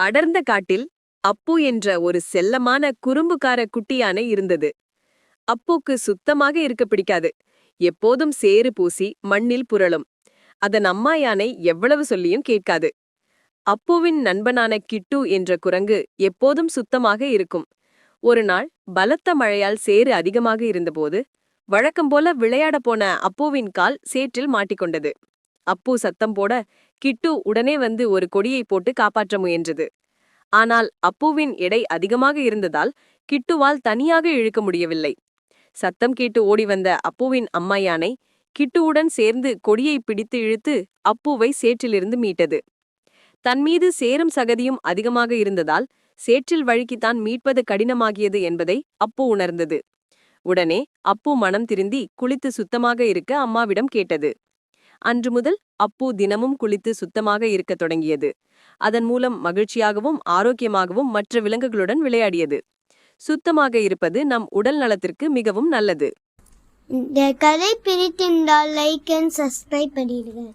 அடர்ந்த காட்டில் அப்பு என்ற ஒரு செல்லமான குறும்புக்கார குட்டி யானை இருந்தது. அப்புக்கு சுத்தமாக இருக்க பிடிக்காது. எப்போதும் சேறு பூசி மண்ணில் புரளும். அதன் அம்மா யானை எவ்வளவு சொல்லியும் கேட்காது. அப்புவின் நண்பனான கிட்டு என்ற குரங்கு எப்போதும் சுத்தமாக இருக்கும். ஒரு நாள் பலத்த மழையால் சேறு அதிகமாக இருந்தபோது வழக்கம் போல விளையாடப் போன அப்புவின் கால் சேற்றில் மாட்டிக்கொண்டது. அப்பு சத்தம் போட கிட்டு உடனே வந்து ஒரு கொடியை போட்டு காப்பாற்ற முயன்றது. ஆனால் அப்புவின் எடை அதிகமாக இருந்ததால் கிட்டுவால் தனியாக இழுக்க முடியவில்லை. சத்தம் கேட்டு ஓடி வந்த அப்புவின் அம்மா யானை கிட்டுவுடன் சேர்ந்து கொடியை பிடித்து இழுத்து அப்புவை சேற்றிலிருந்து மீட்டது. தன்மீது சேரும் சகதியும் அதிகமாக இருந்ததால் சேற்றில் வழுக்கித்தான் மீட்பது கடினமாகியது என்பதை அப்பு உணர்ந்தது. உடனே அப்பு மனம் திருந்தி குளித்து சுத்தமாக இருக்க அம்மாவிடம் கேட்டது. அன்று முதல் அப்பு தினமும் குளித்து சுத்தமாக இருக்கத் தொடங்கியது. அதன் மூலம் மகிழ்ச்சியாகவும் ஆரோக்கியமாகவும் மற்ற விலங்குகளுடன் விளையாடியது. சுத்தமாக இருப்பது நம் உடல் நலத்திற்கு மிகவும் நல்லது. இந்த கதை பிரித்திருந்தால் லைக் அண்ட் சப்ஸ்கிரைப் பண்ணிடுங்க.